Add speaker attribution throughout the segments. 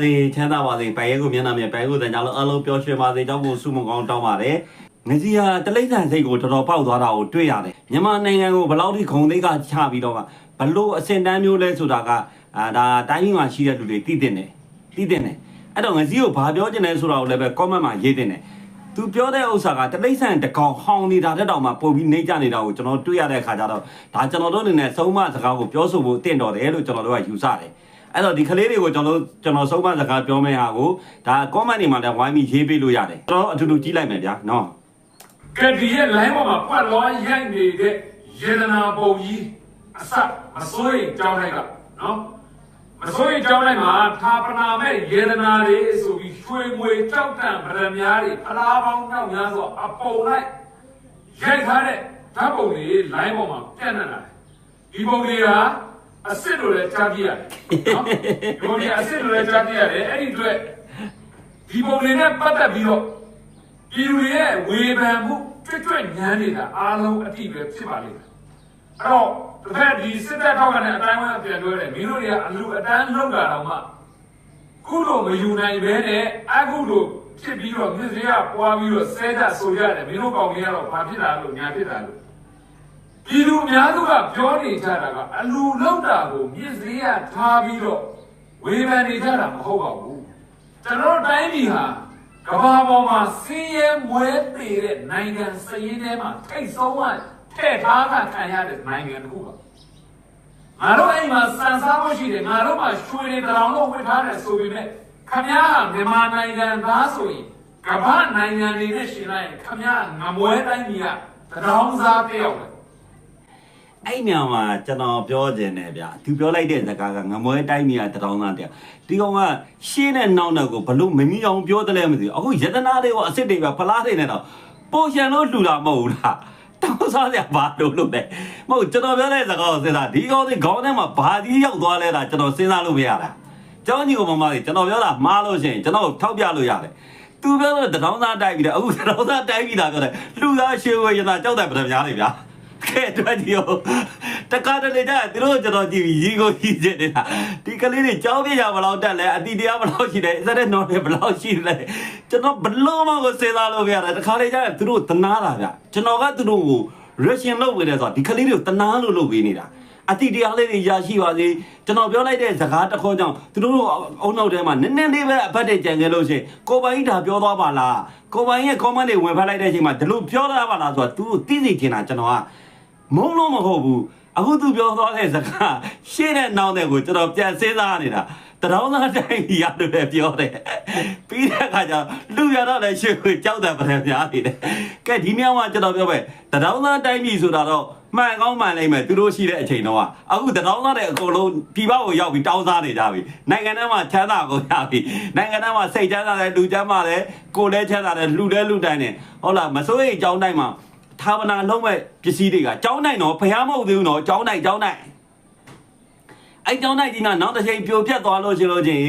Speaker 1: စေချမ်းသာပါစေပိုင်ရဲကိုမျက်နှာမြင်ပိုင်ကိုတန်ကြလို့အလုံးပျော်ရွှင်ပါစေကြောင်းကိုဆုမကောင်းတောင်းပါတယ်ငစီဟာတလိမ့်ဆန်စိတ်ကိုတော်တော်ပေါက်သွားတာကိုတွေ့ရတယ်မြန်မာနိုင်ငံကိုဘယ်လောက်ထိခုံသိက္ခာချပြီးတော့မှဘလို့အစင်တန်းမျိုးလဲဆိုတာကအာဒါတိုင်းပြည်မှာရှိတဲ့လူတွေသိတဲ့တယ်သိတဲ့တယ်အဲ့တော့ငစီကိုဘာပြောချင်လဲဆိုတာကိုလည်းပဲ comment မှာရေးတင်တယ်သူပြောတဲ့ဥစ္စာကတလိမ့်ဆန်တကောင်ဟောင်းနေတာတဲ့တောင်မှပို့ပြီးနှိမ့်ကြနေတာကိုကျွန်တော်တွေ့ရတဲ့အခါကျတော့ဒါကျွန်တော်တို့အနေနဲ့ဆုံးမစကားကိုပြောဆိုဖို့တင့်တော်တယ်လို့ကျွန်တော်တို့ကယူဆတယ် အဲ့တော့ဒီကလေးတွေကိုကျွန်တော်ကျွန်တော်ဆုံးမစကားပြောမယ့်ဟာကိုဒါ comment တွေမှာလည်းဝိုင်းပြီးရေးပေးလို့ရတယ်ကျွန်တော်အတူတူကြည့်လိုက်မယ်ဗျာနော်
Speaker 2: ကဲဒီရဲ့ line ပေါ်မှာပတ်လောရိုက်နေတဲ့ယေဒနာပုံကြီးအစမစိုးရင်ကြောင်းလိုက်ကနော်မစိုးရင်ကြောင်းလိုက်မှာသာပနာမဲ့ယေဒနာတွေဆိုပြီးရွှေငွေကြောက်တံဗရမများတွေဖလားပေါင်းနောက်များစွာအပုံလိုက်ရိုက်ထားတဲ့ဓာတ်ပုံတွေ line ပေါ်မှာပြန့်နှံ့လာတယ်ဒီပုံတွေက အစ်စ်လိုလည်းကြားပြရတယ်နော်ဒီပုံတွေအစ်စ်လိုလည်းကြားပြရတယ်အဲ့ဒီအတွက်ဒီပုံတွေနဲ့ပတ်သက်ပြီးတော့ပြည်သူရဲ့ဝေဖန်မှုကြွကြွညမ်းနေတာအားလုံးအတိပဲဖြစ်ပါလိမ့်မယ်အဲ့တော့တစ်ဖက်ဒီစစ်တပ်ထောက်ကနေအတိုင်းဝိုင်းအပြန်တွဲတယ်မင်းတို့တွေကအလူအတန်းလောက်တာတော့မှခုလိုမယူနိုင်ဘဲနဲ့အခုလိုဖြစ်ပြီးတော့မြစ်စရာပွားပြီးတော့ဆဲကြဆိုရတယ်မင်းတို့ကောင်ကြီးကတော့ဘာဖြစ်တာလို့ညာဖြစ်တာလို့ ပြည်သူအများစုကပြောနေကြတာကအလူလောက်တာကိုမြစ်စရာထားပြီးတော့ဝေဖန်နေကြတာမဟုတ်ပါဘူးကျွန်တော်တို့တိုင်းပြည်ဟာကမ္ဘာပေါ်မှာစင်းရဲမွဲပေတဲ့နိုင်ငံစည်ရင်းထဲမှာထိတ်ဆုံးကထည့်ထားတာခံရတဲ့နိုင်ငံတစ်ခုပါငါတို့အိမ်မှာစံစားဖို့ရှိတယ်ငါတို့မှာရွှေတွေတရောင်လုံးဝတ်ထားတယ်ဆိုပေမဲ့ခမည်းကမြန်မာနိုင်ငံသားဆိုရင်ကမ္ဘာနိုင်ငံတွေနဲ့ရှင်လိုက်ရင်ခမည်းငမွဲတိုင်းကြီးကတရောင်စားပြောက်တ ယ်
Speaker 1: အဲ့ညမှာကျွန်တော်ပြောခြင်းတယ်ဗျာသူပြောလိုက်တဲ့စကားကငမွဲတိုင်းမြေတတောင်းသားတဲ့ဒီကောင်ကရှင်းတဲ့နောက်နောက်ကိုဘလို့မမီအောင်ပြောတယ်လဲမသိဘူးအခုယတနာတွေကိုအစ်စ်တွေပဲဖလားတွေနဲ့တော့ပိုရှန်လို့လှူတာမဟုတ်ဘူးလားတောင်းစားရဘာလို့လို့လဲမဟုတ်ကျွန်တော်ပြောတဲ့စကားကိုစဉ်းစားဒီကောင်တွေခေါင်းထဲမှာဘာကြီးရောက်သွားလဲတာကျွန်တော်စဉ်းစားလို့မရတာကျောင်းကြီးကမမကြီးကျွန်တော်ပြောတာမှားလို့ရှိရင်ကျွန်တော်ထောက်ပြလို့ရတယ်သူပြောတော့တတောင်းသားတိုက်ပြီးတော့အခုတတောင်းသားတိုက်ပြီးတာပြောတယ်လှူသားရှေဝေရနာကြောက်တယ်ဗဒများတွေဗျာ ကဲတွေ့ဒီယောတကားတလေကြသူတို့ကျွန်တော်ကြည့်ပြီးရီကိုကြီးချက်နေတာဒီကလေးတွေကြောင်းပြရဘလောက်တက်လဲအတီတရားဘလောက်ရှိတယ်စတဲ့နော်တွေဘလောက်ရှိလဲကျွန်တော်ဘလို့မကိုစေသားလို့ပြရတယ်တခါလေကြသူတို့တနာတာဗျကျွန်တော်ကသူတို့ကို ration လုပ်ပေးတယ်ဆိုတော့ဒီကလေးတွေကိုတနာလို့လုပ်ပေးနေတာအတီတရားလေးတွေရရှိပါစေကျွန်တော်ပြောလိုက်တဲ့စကားတစ်ခေါက်ကြောင့်သူတို့အုံနောက်ထဲမှာနည်းနည်းလေးပဲအဖက်တွေကြံခဲ့လို့ရှိရင်ကိုပိုင်ကြီးဒါပြောသွားပါလားကိုပိုင်ရဲ့ comment တွေဝင်ဖတ်လိုက်တဲ့အချိန်မှာဒီလိုပြောတာပါလားဆိုတော့ तू သိသိချင်တာကျွန်တော်က မုံလို့မဟုတ်ဘူးအခုသူပြောသွားတဲ့စကားရှေ့နဲ့နောက်တဲ့ကိုကျွန်တော်ပြန်စဉ်းစားနေတာတရောင်းသားတိုင်းကြီးရတယ်လည်းပြောတယ်ပြီးတဲ့အခါကျတော့လူရတော့လည်းရှေ့ကိုကြောက်တယ်ပြန်များနေတယ်ကဲဒီမြောင်းကကျွန်တော်ပြောပဲတရောင်းသားတိုင်းကြီးဆိုတာတော့မှန်ကောင်းမှန်လိမ့်မယ်သူတို့ရှိတဲ့အချိန်တော့အခုတရောင်းသားတဲ့အကုန်လုံးပြည်ပကိုရောက်ပြီးတောင်းစားနေကြပြီနိုင်ငံထဲမှာချမ်းသာကိုရပြီနိုင်ငံထဲမှာစိတ်ချမ်းသာတယ်လူချမ်းသာတယ်ကိုယ်လည်းချမ်းသာတယ်လူလည်းလူတိုင်းတယ်ဟုတ်လားမစိုးရိမ်ကြောင်းတိုင်းမှာ သာဝနာလုံးမဲ့ပစ္စည်းတွေကကြောင်းနိုင်တော့ဖះမဟုတ်သေးဘူးနော်ကြောင်းနိုင်ကြောင်းနိုင်အဲ့ကြောင်းနိုင်ဒီကနောက်တစ်ချိန်ပြိုပြတ်သွားလို့ရှိလို့ချင်း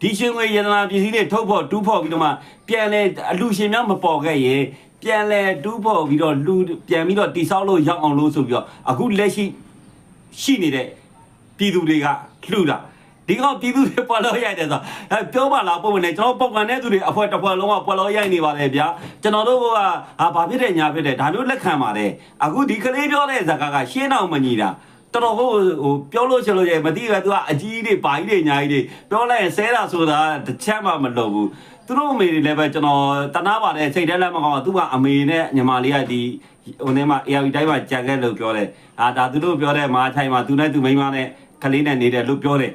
Speaker 1: ဒီရှင်ငွေယန္တနာပစ္စည်းတွေထုတ်ဖို့တူးဖို့ပြီးတော့မှပြန်လဲအလူရှင်များမပေါ်ခဲ့ရင်ပြန်လဲတူးဖို့ပြီးတော့လူပြန်ပြီးတော့တိဆောက်လို့ရောက်အောင်လို့ဆိုပြီးတော့အခုလက်ရှိရှိနေတဲ့ပြည်သူတွေကလှူတာ ဒီကောင်ပြည်သူတွေပွာလို့ရိုက်တယ်ဆိုအဲပြောပါလားပုံမှန်နဲ့ကျွန်တော်ပုံမှန်တဲ့သူတွေအဖွဲတစ်ဖွဲလုံးကပွာလို့ရိုက်နေပါလေဗျာကျွန်တော်တို့ကဟာဘာဖြစ်တယ်ညာဖြစ်တယ်ဒါမျိုးလက်ခံပါတယ်အခုဒီကလေးပြောတဲ့ဇာကကရှင်းအောင်မညီတာတော်တော်ဟိုဟိုပြောလို့ချင်လို့ရမသိဘူးသူကအကြီးတွေပါကြီးတွေညာကြီးတွေပြောလိုက်ရင်ဆဲတာဆိုတာတစ်ချက်မှမလုပ်ဘူးသူတို့အမေတွေလည်းပဲကျွန်တော်တနာပါတယ်စိတ်ထဲလက်မကောင်းသူကအမေနဲ့ညီမလေးကဒီဟိုထဲမှာ AR တိုင်းမှာကြံခဲ့လို့ပြောတယ်အာဒါသူတို့ပြောတဲ့မာချိုင်မှာသူနဲ့သူမိန်းမနဲ့ကလေးနဲ့နေတယ်လို့ပြောတယ်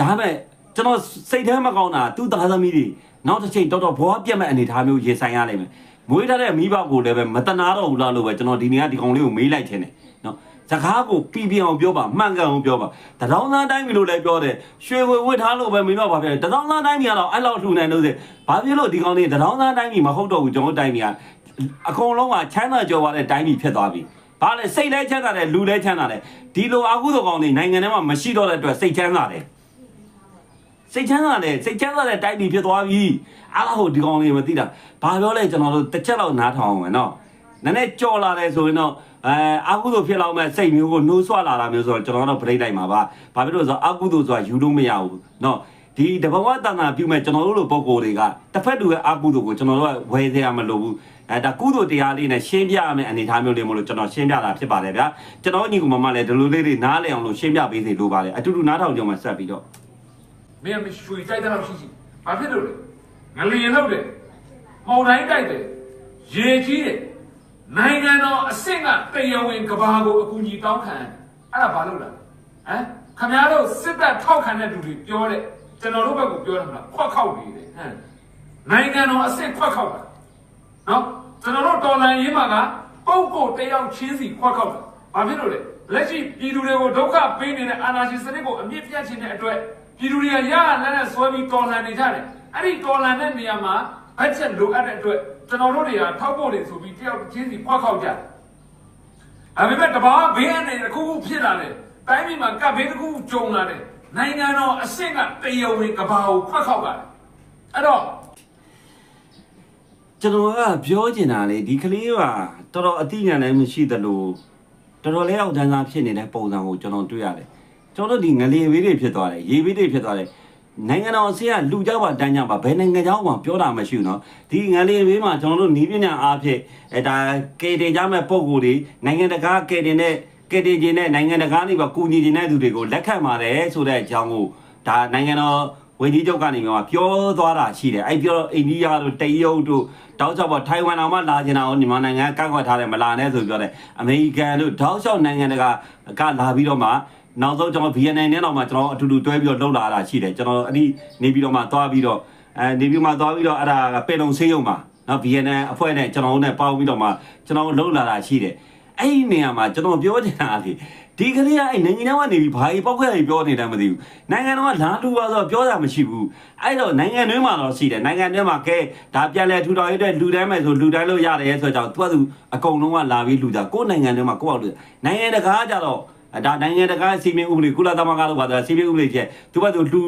Speaker 1: ဒါပေမဲ့ကျွန်တော်စိတ်ထဲမကောင်းတာသူ့သားသမီးတွေနောက်တစ်ချိန်တော်တော်ဘဝပြတ်မဲ့အနေအထားမျိုးရေဆိုင်ရလိမ့်မယ်မွေးထားတဲ့မိဘကိုလည်းပဲမတနာတော့ဘူးလားလို့ပဲကျွန်တော်ဒီနေ့ကဒီကောင်လေးကိုမေးလိုက်ခြင်းတယ်နော်စကားကိုပြပြအောင်ပြောပါမှန်ကန်အောင်ပြောပါတရောင်းသားတိုင်းပြီလို့လည်းပြောတယ်ရွှေဝေဝတ်ထားလို့ပဲမင်းတို့ဘာဖြစ်လဲတရောင်းသားတိုင်းပြီကတော့အဲ့လောက်လှူနိုင်လို့စေဘာဖြစ်လို့ဒီကောင်လေးတရောင်းသားတိုင်းပြီမဟုတ်တော့ဘူးကျွန်တော်တိုင်းပြီကအကုန်လုံးကချမ်းသာကြော်ပါတဲ့တိုင်းပြီဖြစ်သွားပြီဘာလဲစိတ်လဲချမ်းသာတယ်လူလဲချမ်းသာတယ်ဒီလိုအကုသိုလ်ကောင်တွေနိုင်ငံထဲမှာမရှိတော့တဲ့အတွက်စိတ်ချမ်းသာတယ် စိတ်ချမ်းသာတယ်စိတ်ချမ်းသာတဲ့တိုက်ပြီးဖြစ်သွားပြီအားဟိုဒီကောင်လေးမသိတာဘာပြောလဲကျွန်တော်တို့တစ်ချက်လောက်နားထောင်အောင်မယ်နော်နည်းနည်းကြော်လာတယ်ဆိုရင်တော့အဲအာကုသို့ဖြစ်လောက်မဲ့စိတ်မျိုးကိုနှိုးဆွလာတာမျိုးဆိုတော့ကျွန်တော်တို့ပြိတ်လိုက်မှာပါဘာဖြစ်လို့လဲဆိုတော့အာကုသို့ဆိုတာယူလို့မရဘူးနော်ဒီတဘဝတန်တာပြုမဲ့ကျွန်တော်တို့လိုပုံကိုယ်တွေကတစ်ဖက်တူရဲ့အကုသိုလ်ကိုကျွန်တော်တို့ကဝယ်စရာမလိုဘူးအဲဒါကုသိုလ်တရားလေးနဲ့ရှင်းပြရမယ့်အနေအထားမျိုးလေးမလို့ကျွန်တော်ရှင်းပြတာဖြစ်ပါတယ်ဗျာကျွန်တော်ညီကမမလည်းဒီလိုလေးတွေနားလည်အောင်လို့ရှင်းပြပေးစေလိုပါတယ်အတူတူနားထောင်ကြမှာဆက်ပြီးတော့
Speaker 2: မင်းကမရွှေကြိုက်တဲ့လောက်ရှိရှိဘာဖြစ်လို့လဲငလျင်လောက်တယ်မောင်တိုင်းတိုက်တယ်ရေကြီးတယ်နိုင်ငံတော်အဆင့်ကတရားဝင်ကဘာကိုအကူအညီတောင်းခံအဲ့ဒါဘာလို့လဲဟမ်ခမရတို့စစ်တပ်ထောက်ခံတဲ့လူတွေပြောတဲ့ကျွန်တော်တို့ဘက်ကပြောတာမလားခွက်ခောက်နေတယ်ဟမ်နိုင်ငံတော်အဆင့်ခွက်ခောက်တာနော်ကျွန်တော်တို့တော်လန်ရေးမှာကပုံကိုတယောက်ချင်းစီခွက်ခောက်တာဘာဖြစ်လို့လဲလက်ရှိပြည်သူတွေကိုဒုက္ခပေးနေတဲ့အာဏာရှင်စနစ်ကိုအမြင့်ပြတ်ခြင်းတဲ့အတွက် ပြည်သူတွေကရရလက်နဲ့ဆွဲပြီးတော်လှန်နေကြတယ်အဲ့ဒီတော်လှန်တဲ့နေရာမှာဘတ်ဂျက်လိုအပ်တဲ့အတွက်ကျွန်တော်တို့တွေကထောက်ဖို့တွေဆိုပြီးတယောက်ချင်းစီခွက်ခောက်ကြတယ်ဒါပေမဲ့တဘာဘေးအနေနဲ့တစ်ခုခုဖြစ်လာတယ်တိုင်းပြည်မှာကပ်ဘေးတစ်ခုခုကြုံလာတယ်နိုင်ငံတော်အဆင့်ကတရားဝင်ကဘာကိုခွက်ခောက်ကြတယ်အဲ့တော့
Speaker 1: ကျွန်တော်ကပြောချင်တာလေဒီကလေးကတော်တော်အသိဉာဏ်လည်းမရှိသလိုတော်တော်လေးအောက်တန်းသားဖြစ်နေတဲ့ပုံစံကိုကျွန်တော်တွေ့ရတယ် ကျွန်တော်တို့ဒီငလေဘေးတွေဖြစ်သွားတယ်ရေဘေးတွေဖြစ်သွားတယ်နိုင်ငံတော်အစည်းအလူကြပါတန်းကြပါဘယ်နိုင်ငံကြောင်းမှပြောတာမရှိဘူးเนาะဒီငလေဘေးမှာကျွန်တော်တို့နီးပညာအားဖြင့်အဲဒါကေတင်ကြမဲ့ပုံကိုယ်တွေနိုင်ငံတကာကေတင်တဲ့ကေတင်ခြင်းနဲ့နိုင်ငံတကာနေပါကူညီခြင်းတဲ့သူတွေကိုလက်ခံပါတယ်ဆိုတဲ့အကြောင်းကိုဒါနိုင်ငံတော်ဝန်ကြီးချုပ်ကနေမှပြောသွားတာရှိတယ်အဲ့ပြောအိန္ဒိယတို့တရုတ်တို့တောက်ချောက်ပေါ့ထိုင်ဝမ်အောင်မှလာကျင်တာကိုမြန်မာနိုင်ငံကန့်ကွက်ထားတယ်မလာနဲ့ဆိုပြောတယ်အမေရိကန်တို့တောက်ချောက်နိုင်ငံတကာကလာပြီးတော့မှ နောက်ဆုံးကျွန်တော် VNN နဲ့တော့မှကျွန်တော်အတူတူတွဲပြီးတော့လှုပ်လာတာရှိတယ်ကျွန်တော်အဲ့ဒီနေပြီးတော့မှသွားပြီးတော့အဲနေပြီးမှသွားပြီးတော့အဲ့ဒါကပင်လုံဆေးရုံမှာနော် VNN အဖွဲ့နဲ့ကျွန်တော်တို့နဲ့ပေါင်းပြီးတော့မှကျွန်တော်လှုပ်လာတာရှိတယ်အဲ့ဒီနေရာမှာကျွန်တော်ပြောချင်တာလေဒီကလေးကအဲ့နိုင်ငံတော်ကနေပြီးဘာကြီးပောက်ခွဲကြီးပြောနေတယ်မသိဘူးနိုင်ငံတော်ကလာတူပါဆိုတော့ပြောတာမရှိဘူးအဲ့တော့နိုင်ငံတွင်းမှာတော့ရှိတယ်နိုင်ငံတွင်းမှာကဲဒါပြန်လဲထူတော်ရတဲ့လူတန်းမယ်ဆိုလူတန်းလို့ရတယ်ဆိုတော့သူကသူအကုန်လုံးကလာပြီးလူကြကိုယ်နိုင်ငံတွင်းမှာကိုယ့်အောက်လူနိုင်ငံတကာကကြတော့ ဒါနိုင်ငံတကာစီမင်းဥပဒေကုလသမဂ္ဂလို့ပါတယ်စီမင်းဥပဒေကျသူကသူလူ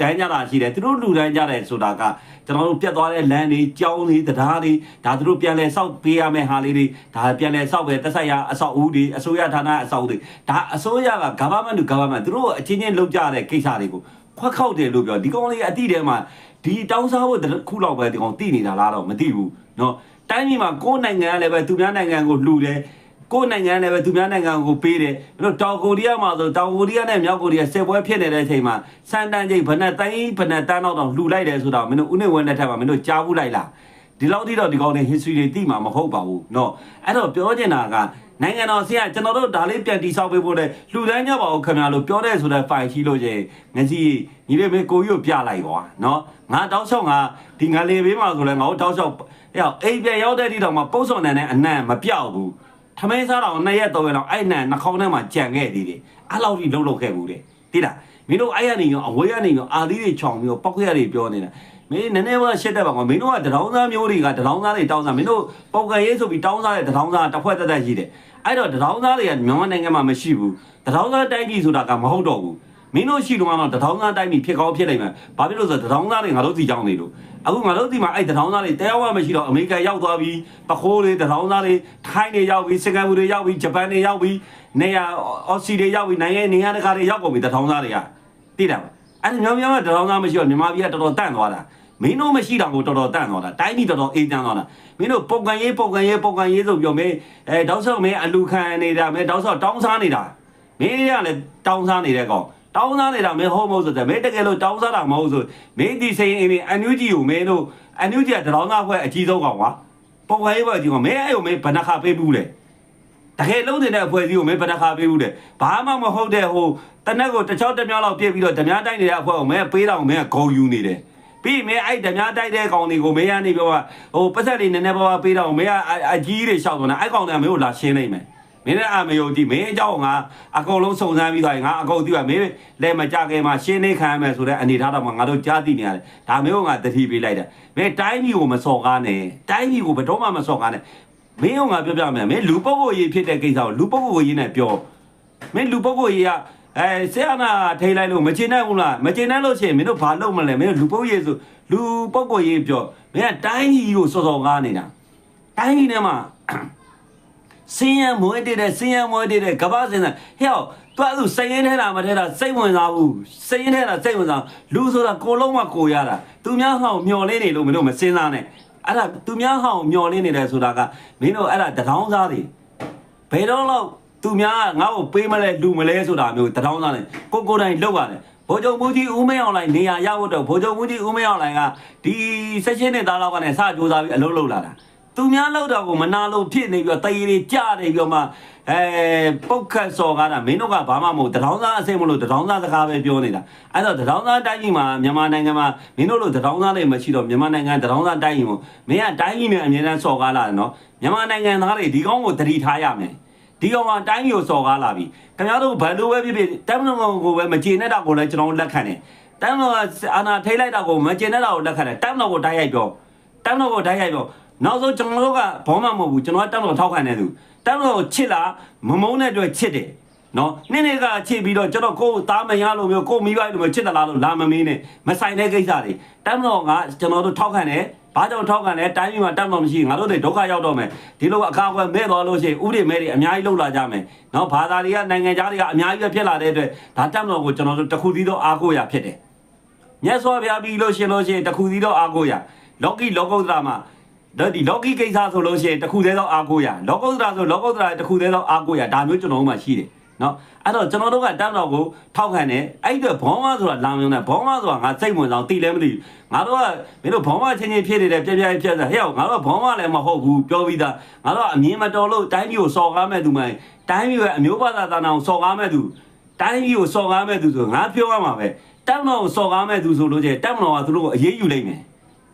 Speaker 1: တန်းကြတာရှိတယ်သူတို့လူတန်းကြတယ်ဆိုတာကကျွန်တော်တို့ပြတ်သွားတဲ့လမ်းတွေကြောင်းတွေတရားတွေဒါသူတို့ပြန်လဲစောက်ပေးရမယ့်ဟာလေးတွေဒါပြန်လဲစောက်ပဲတက်ဆိုင်ရာအဆောက်အဦတွေအစိုးရဌာနအဆောက်အဦတွေဒါအစိုးရက government to government သူတို့အချင်းချင်းလုပ်ကြတဲ့ကိစ္စတွေကိုခွက်ခောက်တယ်လို့ပြောဒီကောင်လေးအတိတဲမှာဒီတောင်းစားဖို့တစ်ခုလောက်ပဲဒီကောင်သိနေတာလားတော့မသိဘူးเนาะတိုင်းပြည်မှာကိုယ်နိုင်ငံကလည်းပဲသူများနိုင်ငံကိုလှူတယ် ကိုယ်နိုင်ငံလည်းပဲသူများနိုင်ငံကိုပေးတယ်။အဲ့တော့တောင်ကိုရီးယားမှာဆိုတောင်ကိုရီးယားနဲ့မြောက်ကိုရီးယားစစ်ပွဲဖြစ်နေတဲ့အချိန်မှာစန်တန်ချိန်ဘယ်နဲ့တိုင်းဘယ်နဲ့တန်းတော့တောင်လှူလိုက်တယ်ဆိုတော့မင်းတို့ဦးနေဝင်းတဲ့ထက်မှာမင်းတို့ကြားဘူးလိုက်လား။ဒီလောက်ထိတော့ဒီကောင်းတဲ့ history တွေသိမှာမဟုတ်ပါဘူးเนาะ။အဲ့တော့ပြောချင်တာကနိုင်ငံတော်ဆရာကျွန်တော်တို့ဒါလေးပြန်တိဆောက်ပေးဖို့တဲ့လှူဒန်းကြပါဦးခင်ဗျာလို့ပြောတဲ့ဆိုတဲ့ file ရှိလို့ချင်းငစီညီလေးမေကိုကြီးကိုပြလိုက်ကွာเนาะငါတောက်လျှောက်ငါဒီငါလေဘေးမှာဆိုလဲငါတို့တောက်လျှောက်အဲ့တော့အိမ်ပြန်ရောက်တဲ့ဒီတော့မှပုတ်စော်နန်နဲ့အနံ့မပြောက်ဘူး ထမင်းစားတော့နှစ်ရက်သုံးရက်လောက်အဲ့နံနှာခေါင်းထဲမှာကြံခဲ့သေးတယ်အဲ့လောက်ကြီးလှုပ်လှုပ်ခဲ့ဘူးတဲ့တိလားမင်းတို့အဲ့ရနေရောအဝေးကနေရောအာသီးတွေခြောင်ပြီးတော့ပောက်ခွက်ရတွေပြောနေတာမင်းနည်းနည်းမှရှက်တတ်ပါကွာမင်းတို့ကတရောင်းသားမျိုးတွေကတရောင်းသားတွေတောင်းစားမင်းတို့ပေါက်ကရေးဆိုပြီးတောင်းစားတဲ့တရောင်းသားတစ်ဖွဲ့သက်သက်ရှိတယ်အဲ့တော့တရောင်းသားတွေကမြန်မာနိုင်ငံမှာမရှိဘူးတရောင်းသားတိုင်းပြည်ဆိုတာကမဟုတ်တော့ဘူး မင်းတို့ရှိတော့မှတရောင်းသားတိုင်းပြည်ဖြစ်ကောင်းဖြစ်နိုင်မှာဘာဖြစ်လို့ဆိုတော့တရောင်းသားတွေငါတို့စီကြောင်းနေလို့အခုငါတို့ဒီမှာအဲ့တရောင်းသားတွေတရားဝမရှိတော့အမေရိကန်ရောက်သွားပြီးပခိုးတွေတရောင်းသားတွေထိုင်းတွေရောက်ပြီးစင်ကာပူတွေရောက်ပြီးဂျပန်တွေရောက်ပြီးနေရာအော်စတြေးလျရောက်ပြီးနိုင်ငံနေရာတကာတွေရောက်ကုန်ပြီတရောင်းသားတွေကသိတာအဲ့ဒီမြန်မာမြန်မာတရောင်းသားမရှိတော့မြန်မာပြည်ကတော်တော်တန့်သွားတာမင်းတို့မရှိတော့ကိုတော်တော်တန့်သွားတာတိုင်းပြည်တော်တော်အေးချမ်းသွားတာမင်းတို့ပုံကန်ရေးပုံကန်ရေးပုံကန်ရေးဆိုပြောမေးအဲတောက်ဆောက်မင်းအလူခံနေတာမင်းတောက်ဆောက်တောင်းစားနေတာမင်းတွေကလည်းတောင်းစားနေတဲ့ကောင် တောင်းစားနေတာမင်းဟုတ်မဟုတ်ဆိုတော့မင်းတကယ်လို့တောင်းစားတာမဟုတ်ဆိုမင်းဒီစိန်အင်းအန်ယူဂျီကိုမင်းတို့အန်ယူဂျီကတရောင်းသားခွဲအကြီးဆုံးကောင်ကွာပုံဝဲဘွယ်ကြီးကမင်းအဲ့ကိုမင်းဘဏ္ဍခါပေးဘူးလေတကယ်လုံးနေတဲ့အဖွဲ့အစည်းကိုမင်းဘဏ္ဍခါပေးဘူးလေဘာမှမဟုတ်တဲ့ဟိုတနက်ကိုတစ်ချောင်းတစ်မြောင်းလောက်ပြစ်ပြီးတော့ဓမြတိုက်နေတဲ့အဖွဲ့ကိုမင်းပေးတော့မင်းကဂုံယူနေတယ်ပြီးမင်းအဲ့ဓမြတိုက်တဲ့ကောင်တွေကိုမင်းကနေပြောဟိုပတ်သက်တွေနည်းနည်းပါးပါးပေးတော့မင်းကအကြီးတွေရှောက်တော့အဲ့ကောင်တွေကမင်းကိုလာရှင်းလိုက်မယ် မင်းလည်းအမယုံကြည်မင်းအကြောင်းငါအကုန်လုံးစုံစမ်းပြီးသွားရင်ငါအကုန်သိပါမင်းလည်းမကြခင်မှာရှင်းနေခံရမယ်ဆိုတဲ့အနေထားတော့မှငါတို့ကြားသိနေရတယ်ဒါမျိုးကငါတတိပေးလိုက်တာမင်းတိုင်းပြည်ကိုမစော်ကားနဲ့တိုင်းပြည်ကိုဘယ်တော့မှမစော်ကားနဲ့မင်းကငါပြောပြမယ်မင်းလူပုဂ္ဂိုလ်ရေးဖြစ်တဲ့ကိစ္စကိုလူပုဂ္ဂိုလ်ရေးနဲ့ပြောမင်းလူပုဂ္ဂိုလ်ရေးကအဲဆရာနာထိလိုက်လို့မကျေနပ်ဘူးလားမကျေနပ်လို့ရှိရင်မင်းတို့ဘာလုပ်မလဲမင်းတို့လူပုဂ္ဂိုလ်ရေးဆိုလူပုဂ္ဂိုလ်ရေးပြောမင်းကတိုင်းကြီးကိုစော်စော်ကားနေတာတိုင်းကြီးထဲမှာ စင်းရမွေးတည်တဲ့စင်းရမွေးတည်တဲ့ကမ္ဘာစင်းတဲ့ဟဲ့သူအဲ့ဒါစိတ်ရင်းထဲတာမထဲတာစိတ်ဝင်စားဘူးစိတ်ရင်းထဲတာစိတ်ဝင်စားလူဆိုတာကိုလုံးမကိုရတာသူများဟောင်းမျော်လင့်နေလို့မင်းတို့မစင်းစားနဲ့အဲ့ဒါသူများဟောင်းမျော်လင့်နေတယ်ဆိုတာကမင်းတို့အဲ့ဒါတထောင်းစားတွေဘယ်တော့လောက်သူများကငါ့ကိုပေးမလဲလူမလဲဆိုတာမျိုးတထောင်းစားနဲ့ကိုကိုယ်တိုင်လောက်ရတယ်ဘိုးချုပ်မူကြီးဦးမေအောင်လိုင်းနေရာရဖို့တော့ဘိုးချုပ်မူကြီးဦးမေအောင်လိုင်းကဒီဆက်ချင်းနဲ့သားလောက်ကနေစကြိုးစားပြီးအလုပ်လုပ်လာတာ သူများလောက်တော့ကိုမနာလို့ဖြစ်နေပြီးတော့တရေတွေကြနေပြီးတော့မှအဲပုတ်ခတ်စော်ကားတာမင်းတို့ကဘာမှမဟုတ်တထောင်းသားအစိမ့်မလို့တထောင်းသားစကားပဲပြောနေတာအဲ့တော့တထောင်းသားတိုင်းကြီးမှာမြန်မာနိုင်ငံမှာမင်းတို့လိုတထောင်းသားတွေမရှိတော့မြန်မာနိုင်ငံတထောင်းသားတိုင်းကြီးမို့မင်းကတိုင်းကြီးနဲ့အမြဲတမ်းစော်ကားလာတယ်နော်မြန်မာနိုင်ငံသားတွေဒီကောင်းကိုတတိထားရမယ်ဒီကောင်ကတိုင်းကြီးကိုစော်ကားလာပြီခင်ဗျားတို့ဘယ်လိုပဲဖြစ်ဖြစ်တမ်မန်ကိုပဲမကျေနပ်တာကိုလည်းကျွန်တော်တို့လက်ခံတယ်တမ်မန်ကအာနာထိလိုက်တာကိုမကျေနပ်တာကိုလက်ခံတယ်တမ်မန်ကိုတိုက်ရိုက်ပြောတမ်မန်ကိုတိုက်ရိုက်ပြော နောက်ဆုံးကျွန်တော်တို့ကဘောမှမဟုတ်ဘူးကျွန်တော်ကတက်တော်ထောက်ခံနေသူတက်တော်ချစ်လားမမုန်းတဲ့အတွက်ချစ်တယ်နော်နေ့နေ့ကချစ်ပြီးတော့ကျွန်တော်ကိုယ်သားမရလို့မျိုးကိုယ်မိဘလိုမျိုးချစ်တလားလို့လာမမင်းနဲ့မဆိုင်တဲ့ကိစ္စတွေတက်တော်ကကျွန်တော်တို့ထောက်ခံတယ်ဘာကြောင့်ထောက်ခံလဲတိုင်းပြည်မှာတက်တော်မရှိငါတို့တွေဒုက္ခရောက်တော့မယ်ဒီလိုအကာအကွယ်မဲ့တော်လို့ရှိရင်ဥပဒေမဲ့တွေအများကြီးလှုပ်လာကြမယ်နော်ဘာသာတွေကနိုင်ငံသားတွေကအများကြီးပဲဖြစ်လာတဲ့အတွက်ဒါတက်တော်ကိုကျွန်တော်တို့တစ်ခုတည်းသောအားကိုးရဖြစ်တယ်မြတ်စွာဘုရားပြီးလို့ရှင်လို့ရှင်တခုစီတော့အာကိုရလောကီလောကုတ္တရာမှာ ဒါဒီလောကီကိစ္စဆိုလို့ရှိရင်တခုသေးသောအာကိုရလောကုတ္တရာဆိုလောကုတ္တရာတခုသေးသောအာကိုရဒါမျိုးကျွန်တော်တို့မှာရှိတယ်နော်အဲ့တော့ကျွန်တော်တို့ကတန်းတော်ကိုထောက်ခံတယ်အဲ့ဒီတော့ဘောင်းမဆိုတာလာမျိုးနဲ့ဘောင်းမဆိုတာငါစိတ်ဝင်စားတိလည်းမသိဘူးငါတို့ကမင်းတို့ဘောင်းမချင်းချင်းဖြစ်နေတယ်ပြပြပြပြဟဲ့ငါတို့ကဘောင်းမလည်းမဟုတ်ဘူးပြောပြီးသားငါတို့ကအမြင်မတော်လို့တိုင်းပြည်ကိုစော်ကားမဲ့သူမှတိုင်းပြည်ရဲ့အမျိုးဘာသာသာနာကိုစော်ကားမဲ့သူတိုင်းပြည်ကိုစော်ကားမဲ့သူဆိုငါပြောရမှာပဲတက်မတော်ကိုစော်ကားမဲ့သူဆိုလို့ကျရင်တက်မတော်ကသူတို့ကိုအေးအေးယူလိုက်မယ်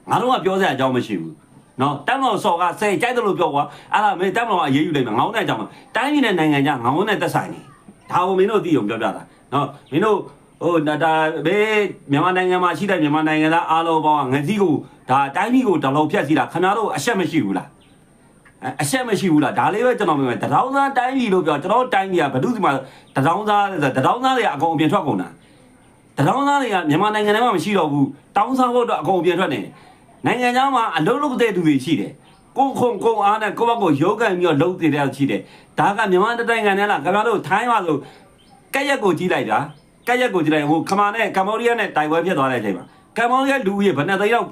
Speaker 1: ငါတို့ကပြောစရာအကြောင်းမရှိဘူး နော်တက်မတော်စော်ကားဆယ်ကြိုက်တယ်လို့ပြောကွာအဲ့ဒါမင်းတက်မတော်ကအေးအေးယူလိုက်မယ်ငောင်းတဲ့အကြောင်းတိုင်းပြည်နဲ့နိုင်ငံခြားငောင်းနဲ့သက်ဆိုင်နေဒါကိုမင်းတို့သိအောင်ပြောပြတာနော်မင်းတို့ဟိုဒါဒါဘေးမြန်မာနိုင်ငံမှာရှိတဲ့မြန်မာနိုင်ငံသားအားလုံးပေါင်းကငစီကိုဒါတိုင်းပြည်ကိုတလုံးဖြတ်စီတာခင်ဗျားတို့အရှက်မရှိဘူးလားအဲ့အရှက်မရှိဘူးလားဒါလေးပဲကျွန်တော်ပြောမယ်တထောင်းသားတိုင်းပြည်လို့ပြောကျွန်တော်တို့တိုင်းပြည်ကဘယ်သူဒီမှာတထောင်းသားတထောင်းသားတွေအကုန်အပြင်ထွက်ကုန်တာတရောင်းသားတွေကမြန်မာနိုင်ငံထဲမှာမရှိတော့ဘူးတောင်းစားဖို့တော့အကုန်ပြန်ထွက်နေတယ် နိုင်ငံခြားမှာအလုံးလုံးတဲ့သူတွေရှိတယ်ကိုခုံကိုအားနဲ့ကိုယ့်ဘက်ကိုယောကန်ပြီးတော့လုံးတဲ့တဲ့ရှိတယ်ဒါကမြန်မာတိုင်းနိုင်ငံထဲလားခင်ဗျားတို့ထိုင်းမှာဆိုကက်ရက်ကိုကြီးလိုက်တာကက်ရက်ကိုကြီးလိုက်ဟိုခမာနဲ့ကမ္ဘောဒီးယားနဲ့တိုင်ဝမ်ဖြစ်သွားတဲ့အချိန်မှာကမ္ဘောဒီးယားလူကြီးဘယ်နှစ်သိန်းလောက်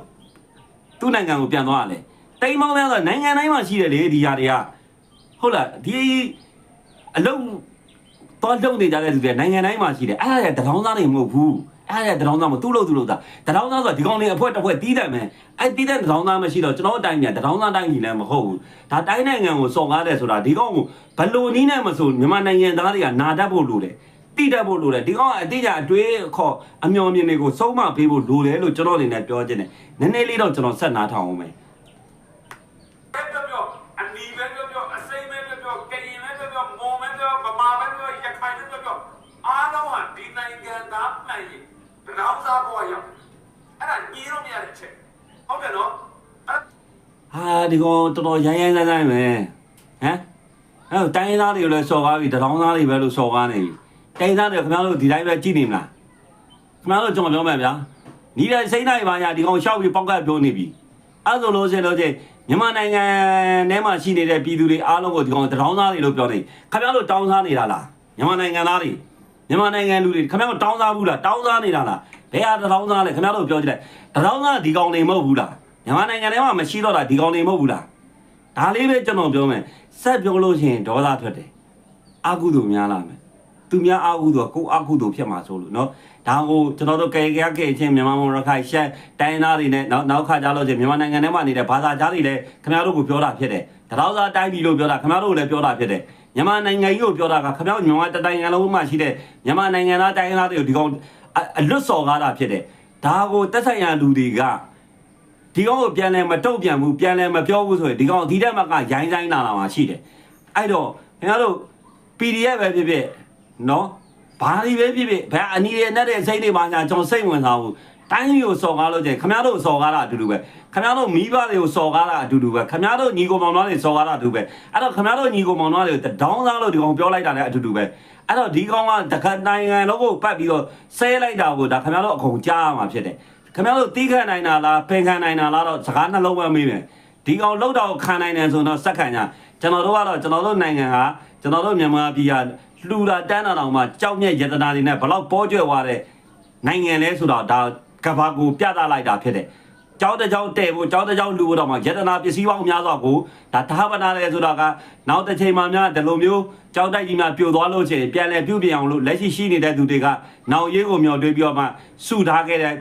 Speaker 1: သူ့နိုင်ငံကိုပြန်သွားရလဲတိမ်မောင်းများဆိုနိုင်ငံတိုင်းမှာရှိတယ်လေဒီဟာတွေကဟုတ်လားဒီအလုံးတော့လုံနေကြတဲ့သူတွေနိုင်ငံတိုင်းမှာရှိတယ်အဲ့ဒါကတရောင်းသားတွေမဟုတ်ဘူး အဲ့ဒါကတရောင်းသားမသူ့လို့သူ့လို့သားတရောင်းသားဆိုတာဒီကောင်တွေအဖွဲတစ်ဖွဲတီးတယ်မယ်အဲ့တီးတဲ့တရောင်းသားမရှိတော့ကျွန်တော်အတိုင်းညာတရောင်းသားတိုင်းကြီးလည်းမဟုတ်ဘူးဒါတိုင်းနိုင်ငံကိုစော်ကားတယ်ဆိုတာဒီကောင်ကိုဘလို့နီးနဲ့မဆိုမြန်မာနိုင်ငံသားတွေကနာတတ်ဖို့လိုတယ်တိတတ်ဖို့လိုတယ်ဒီကောင်ကအတိအကျအတွေးခေါ်အမျော်မြင်တွေကိုစုံမပေးဖို့လိုတယ်လို့ကျွန်တော်အနေနဲ့ပြောချင်တယ်နည်းနည်းလေးတော့ကျွန်တော်ဆက်နားထောင်အောင်မယ်
Speaker 2: ပဲပြောပြောအနီပဲပြောပြောအစိမ့်ပဲပြောပြောကရင်ပဲပြောပြောမွန်ပဲပြောဗမာပဲပြောရခိုင်ပဲပြောပြောအားလုံးဟာဒီနိုင်ငံသားမှန်ရင်တောင်းစားပေါ်ရောက်အဲ့ဒါညီတော့မရတဲ့ချက် ဟုတ်တယ်နော်အဲ့
Speaker 1: ဟာဒီကောင်တော်တော်ရိုင်းရိုင်းဆိုင်ဆိုင်ပဲဟမ်အဲ့တော့တိုင်းရင်းသားတွေကိုလည်းစော်ကားပြီးတထောင်းသားတွေပဲလို့စော်ကားနေပြီတိုင်းရင်းသားတွေခင်ဗျားတို့ဒီတိုင်းပဲကြည့်နေမလားခင်ဗျားတို့ကျွန်တော်ပြောမယ်ဗျာညီတဲ့စိမ့်နိုင်ပါညာဒီကောင်ရှောက်ပြီးပေါက်ကတ်ပြောနေပြီအဲ့ဆိုလို့ရှင်လို့ချင်းမြန်မာနိုင်ငံထဲမှာရှိနေတဲ့ပြည်သူတွေအားလုံးကိုဒီကောင်တထောင်းသားတွေလို့ပြောနေခင်ဗျားတို့တောင်းစားနေတာလားမြန်မာနိုင်ငံသားတွေမြန်မာနိုင်ငံလူတွေခင်ဗျားတို့တောင်းစားဘူးလားတောင်းစားနေတာလား ဘယ်ဟာတထောင်းသားလဲခင်ဗျားတို့ပြောကြည့်လိုက်တထောင်းသားဒီကောင်တွေမဟုတ်ဘူးလားမြန်မာနိုင်ငံထဲမှာမရှိတော့တာဒီကောင်တွေမဟုတ်ဘူးလား ဒါလေးပဲကျွန်တော်ပြောမယ်ဆက်ပြောလို့ရှိရင်ဒေါသထွက်တယ်အာကုသို့များလာမယ်သူများအာကုသို့ကကိုယ်အာကုသို့ဖြစ်မှာဆိုလို့เนาะဒါကိုကျွန်တော်တို့ကဲကဲကဲအချင်းမြန်မာမရခိုင်ရှက်တိုင်းသားတွေနဲ့နောက်နောက်ခါကြလို့ချင်းမြန်မာနိုင်ငံထဲမှာနေတဲ့ဘာသာကြားတွေလည်းခင်ဗျားတို့ကိုပြောတာဖြစ်တယ်တရောစားတိုင်းပြည်လို့ပြောတာခင်ဗျားတို့လည်းပြောတာဖြစ်တယ်မြန်မာနိုင်ငံကြီးကိုပြောတာကခင်ဗျားတို့မြန်မာတိုင်းနိုင်ငံလုံးမှာရှိတဲ့မြန်မာနိုင်ငံသားတိုင်းသားတွေကိုဒီကောင် အအလွတ်စော်ကားတာဖြစ်တယ်ဒါကိုတက်ဆိုင်ရာလူတွေကဒီကောင်ကိုပြန်လဲမတုတ်ပြန်ဘူးပြန်လဲမပြောဘူးဆိုရင်ဒီကောင်ဒီတက်မကရိုင်းဆိုင်လာလာမှာရှိတယ်အဲ့တော့ခင်ဗျားတို့ PDF ပဲဖြစ်ဖြစ်နော်ဘာတွေပဲဖြစ်ဖြစ်ဘာအနီရနဲ့တဲ့စိတ်တွေပါညာကျွန်တော်စိတ်ဝင်စားဘူးတိုင်းမျိုးစော်ကားလို့ကျခင်ဗျားတို့စော်ကားတာအတူတူပဲခင်ဗျားတို့မိဘတွေကိုစော်ကားတာအတူတူပဲခင်ဗျားတို့ညီကိုမောင်နှမတွေစော်ကားတာအတူတူပဲအဲ့တော့ခင်ဗျားတို့ညီကိုမောင်နှမတွေကိုတောင်းစားလို့ဒီကောင်ပြောလိုက်တာလည်းအတူတူပဲ အဲ့တော့ဒီကောင်ကတခါနိုင်ငံလုံးကိုပတ်ပြီးတော့ဆဲလိုက်တာကိုဒါခင်ဗျားတို့အကုန်ကြားရမှာဖြစ်တယ်ခင်ဗျားတို့တီးခတ်နိုင်တာလားပင်ခံနိုင်တာလားတော့စကားနှလုံးပဲမေးမယ်ဒီကောင်လှုပ်တော့ခံနိုင်တယ်ဆိုတော့စက်ခံကြကျွန်တော်တို့ကတော့ကျွန်တော်တို့နိုင်ငံကကျွန်တော်တို့မြန်မာပြည်ကလှူတာတန်းတာတောင်မှကြောက်မြက်ယတနာတွေနဲ့ဘလောက်ပေါ်ကျွဲသွားတဲ့နိုင်ငံလဲဆိုတော့ဒါကဘာကိုပြသလိုက်တာဖြစ်တယ် ကျောင်းတစ်ကျောင်းတဲ့ဖို့ကျောင်းတစ်ကျောင်းလူဖို့တော့မှယတနာပစ္စည်းပေါင်းများစွာကိုဒါသာပနာလဲဆိုတော့ကနောက်တစ်ချိန်မှများဒီလိုမျိုးကျောင်းတိုက်ကြီးများပြိုသွားလို့ချင်ပြန်လဲပြုတ်ပြင်အောင်လို့လက်ရှိရှိနေတဲ့သူတွေကနောက်ရေးကိုမျှော်တွေးပြီးတော့မှစုထားခဲ့တဲ့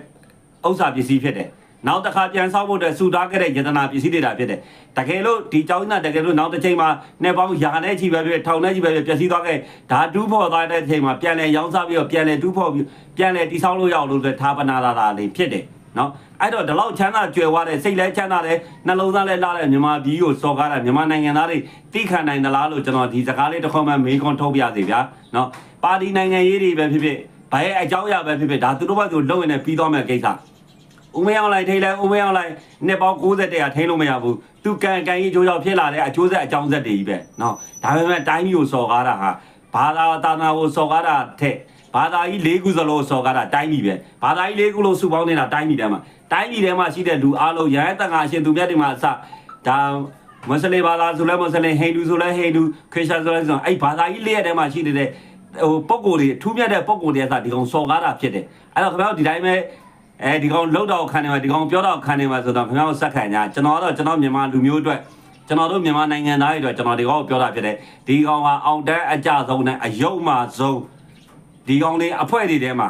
Speaker 1: ဥစ္စာပစ္စည်းဖြစ်တယ်နောက်တစ်ခါပြန်ဆောက်ဖို့အတွက်စူထားခဲ့တဲ့ယတနာပစ္စည်းတွေတာဖြစ်တယ်။တကယ်လို့ဒီကြောင်းသားတကယ်လို့နောက်တစ်ချိန်မှာနေပေါင်းရာနဲ့ချီပဲဖြစ်ထောင်နဲ့ချီပဲဖြစ်ပျက်စီးသွားခဲ့ဒါတူးဖော်သွားတဲ့အချိန်မှာပြန်လဲရောင်းစားပြီးတော့ပြန်လဲတူးဖော်ပြီးပြန်လဲတိဆောက်လို့ရအောင်လို့ထားပနာလာတာလေးဖြစ်တယ်နော် အဲ့တော့ဒီလောက်ချမ်းသာကြွယ်ဝတဲ့စိတ်လည်းချမ်းသာတယ်နှလုံးသားလည်းလှတဲ့မြန်မာပြည်ကိုစော်ကားတာမြန်မာနိုင်ငံသားတွေသိခံနိုင်သလားလို့ကျွန်တော်ဒီစကားလေးတစ်ခေါက်မှမေးခွန်းထုတ်ပြစေဗျာနော်ပါတီနိုင်ငံရေးတွေပဲဖြစ်ဖြစ်ဘာရဲ့အကြောင်းအရာပဲဖြစ်ဖြစ်ဒါသူတို့ဘက်သူလုံရင်လည်းပြီးသွားမယ်ကိစ္စဦးမယောင်လိုက်ထိလဲဦးမယောင်လိုက်နှစ်ပေါင်း60တရာထိလို့မရဘူးသူကန်ကန်ကြီးအကျိုးကြောင့်ဖြစ်လာတဲ့အကျိုးဆက်အကြောင်းဆက်တွေကြီးပဲနော်ဒါပေမဲ့တိုင်းမျိုးစော်ကားတာဟာဘာသာတာနာကိုစော်ကားတာထက် ဘာသာကြီး၄ခုစလုံးစော်ကားတာတိုင်းပြည်ပဲဘာသာကြီး၄ခုလုံးစုပေါင်းနေတာတိုင်းပြည်ထဲမှာတိုင်းပြည်ထဲမှာရှိတဲ့လူအလုံးရဟန်းတန်ခါရှင်သူမြတ်တွေမှာအစဒါမွတ်စလင်ဘာသာဆိုလဲမွတ်စလင်ဟိန္ဒူဆိုလဲဟိန္ဒူခရစ်ယာန်ဆိုလဲဆိုအဲ့ဘာသာကြီး၄ရက်ထဲမှာရှိနေတဲ့ဟိုပုံကိုယ်တွေထူးမြတ်တဲ့ပုံကိုယ်တွေအစဒီကောင်စော်ကားတာဖြစ်တယ်အဲ့တော့ခင်ဗျားတို့ဒီတိုင်းပဲအဲဒီကောင်လှုပ်တော့ခံနေမှာဒီကောင်ပြောတော့ခံနေမှာဆိုတော့ခင်ဗျားတို့စက်ခံကြကျွန်တော်ကတော့ကျွန်တော်မြန်မာလူမျိုးအတွက်ကျွန်တော်တို့မြန်မာနိုင်ငံသားတွေအတွက်ကျွန်တော်ဒီကောင်ကိုပြောတာဖြစ်တယ်ဒီကောင်ကအောင်တဲ့အကြဆုံးနဲ့အယုံမှဆုံး ဒီကောင်လေးအဖွဲ့တွေထဲမှာ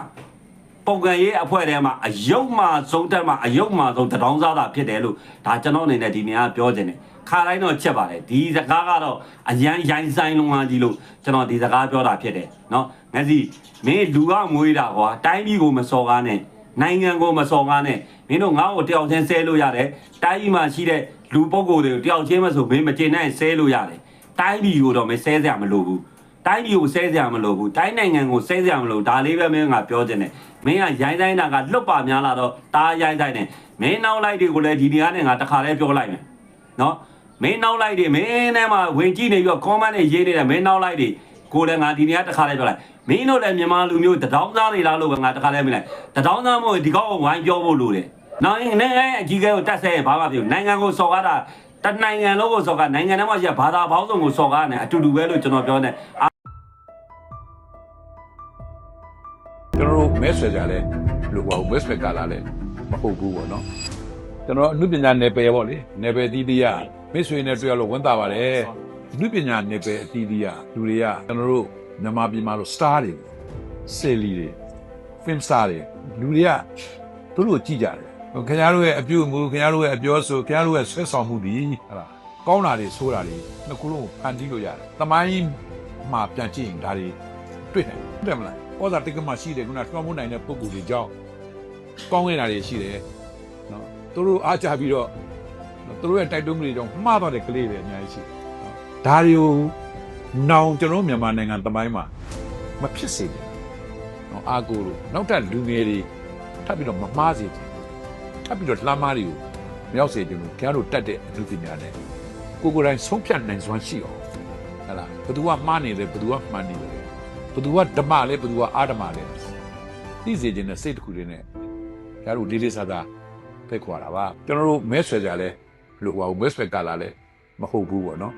Speaker 1: ပုံကံရေးအဖွဲ့ထဲမှာအယုံမှဆုံးတက်မှာအယုံမှဆုံးတထောင်စားတာဖြစ်တယ်လို့ဒါကျွန်တော်အနေနဲ့ဒီနေရာပြောခြင်းတယ်ခါတိုင်းတော့ချက်ပါတယ်ဒီစကားကတော့အရန်ရိုင်းဆိုင်လုံးဝကြီးလို့ကျွန်တော်ဒီစကားပြောတာဖြစ်တယ်เนาะငါစီမင်းလူကမွေးတာကွာတိုင်းပြည်ကိုမစော်ကားနဲ့ နိုင်ငံကိုမစော်ကားနဲ့မင်းတို့ငါ့ကိုတယောက်ချင်းဆဲလို့ရတယ်တိုင်းပြည်မှာရှိတဲ့လူပုဂ္ဂိုလ်တွေကိုတယောက်ချင်းမဆိုမင်းမကျေနပ်ရင်ဆဲလို့ရတယ်တိုင်းပြည်ကိုတော့မဆဲစရာမလိုဘူး တိုင်းပြည်ကိုဆဲစရာမလိုဘူးတိုင်းနိုင်ငံကိုဆဲစရာမလိုဒါလေးပဲမင်းကပြောချင်တယ်မင်းကရိုင်းတိုင်းတာကလွတ်ပါများလာတော့တားရိုင်းတိုင်းတယ်မင်းနောက်လိုက်တွေကိုလည်းဒီနေရာနဲ့ငါတခါလဲပြောလိုက်မယ်နော်မင်းနောက်လိုက်တွေမင်းနဲ့မှဝင်ကြည့်နေပြီးတော့ comment တွေရေးနေတယ်မင်းနောက်လိုက်တွေကိုလည်းငါဒီနေရာတခါလဲပြောလိုက်မင်းတို့လည်းမြန်မာလူမျိုးတထောင်သားနေလားလို့ပဲငါတခါလဲမလိုက်တထောင်သားမို့ဒီကောက်ကိုဝိုင်းပြောဖို့လိုတယ်နောက်ရင်နိုင်ငံအကြီးအကဲကိုတတ်ဆဲရင်ဘာမှမဖြစ်ဘူးနိုင်ငံကိုစော်ကားတာတနိုင်ငံလုံးကိုစော်ကားနိုင်ငံထဲမှာရှိတဲ့ဘာသာပေါင်းစုံကိုစော်ကားနေအတူတူပဲလို့ကျွန်တော်ပြောနေ
Speaker 3: ကျွန်တော်တို့မဲဆွဲကြလဲလို့ဟောမဲဆွဲကလာလဲမဟုတ်ဘူးပေါ့နော်ကျွန်တော်အနုပညာနယ်ပယ်ပေါ့လေနယ်ပယ်တီးတီးရမဲဆွေနဲ့တွေ့ရလို့ဝန်တာပါတယ်အနုပညာနယ်ပယ်အတီးတီးရလူတွေကကျွန်တော်တို့မြန်မာပြည်မှာလို့ star တွေဆယ်လီတွေ film star တွေလူတွေကသူတို့ကိုကြည့်ကြတယ်ဟိုခင်ဗျားတို့ရဲ့အပြုအမူခင်ဗျားတို့ရဲ့အပြောဆိုခင်ဗျားတို့ရဲ့ဆွဲဆောင်မှုဒီဟဲ့လားကောင်းတာတွေဆိုးတာတွေနှစ်ခုလုံးကိုဖန်တီးလို့ရတယ်သမိုင်းမှာပြန်ကြည့်ရင်ဒါတွေတွေ့တယ်တွေ့မလား ဩဇာတိတ်ကမှရှိတယ်ခုနထွန်းမိုးနိုင်တဲ့ပုံကူတွေကြောင်းကောင်းနေတာတွေရှိတယ်နော်သူတို့အားကြပြီးတော့သူတို့ရဲ့တိုက်တွန်းမှုတွေကြောင့်မှားသွားတဲ့ကလေးတွေအများကြီးရှိတယ်နော်ဒါတွေကိုနောင်ကျွန်တော်တို့မြန်မာနိုင်ငံသမိုင်းမှာမဖြစ်စေဘူးနော်အာကိုလို့နောက်ထပ်လူငယ်တွေထပ်ပြီးတော့မမှားစေချင်ဘူးထပ်ပြီးတော့လှမ်းမားတွေကိုမရောက်စေချင်ဘူးခင်ဗျားတို့တတ်တဲ့အမှုပညာနဲ့ကိုယ်ကိုယ်တိုင်ဆုံးဖြတ်နိုင်စွမ်းရှိအောင်ဟဲ့လားဘယ်သူကမှားနေတယ်ဘယ်သူကမှန်နေတယ် ဘယ်သူကဓမ္မလဲဘယ်သူကအာဓမ္မလဲသိစေခြင်းနဲ့စိတ်တစ်ခုတည်းနဲ့ခင်ဗျားတို့လေးလေးစားစားဖိတ်ခေါ်တာပါကျွန်တော်တို့မဲဆွဲကြလဲလို့ဟောမဲဆွဲကလာလဲမဟုတ်ဘူးပေါ့နော်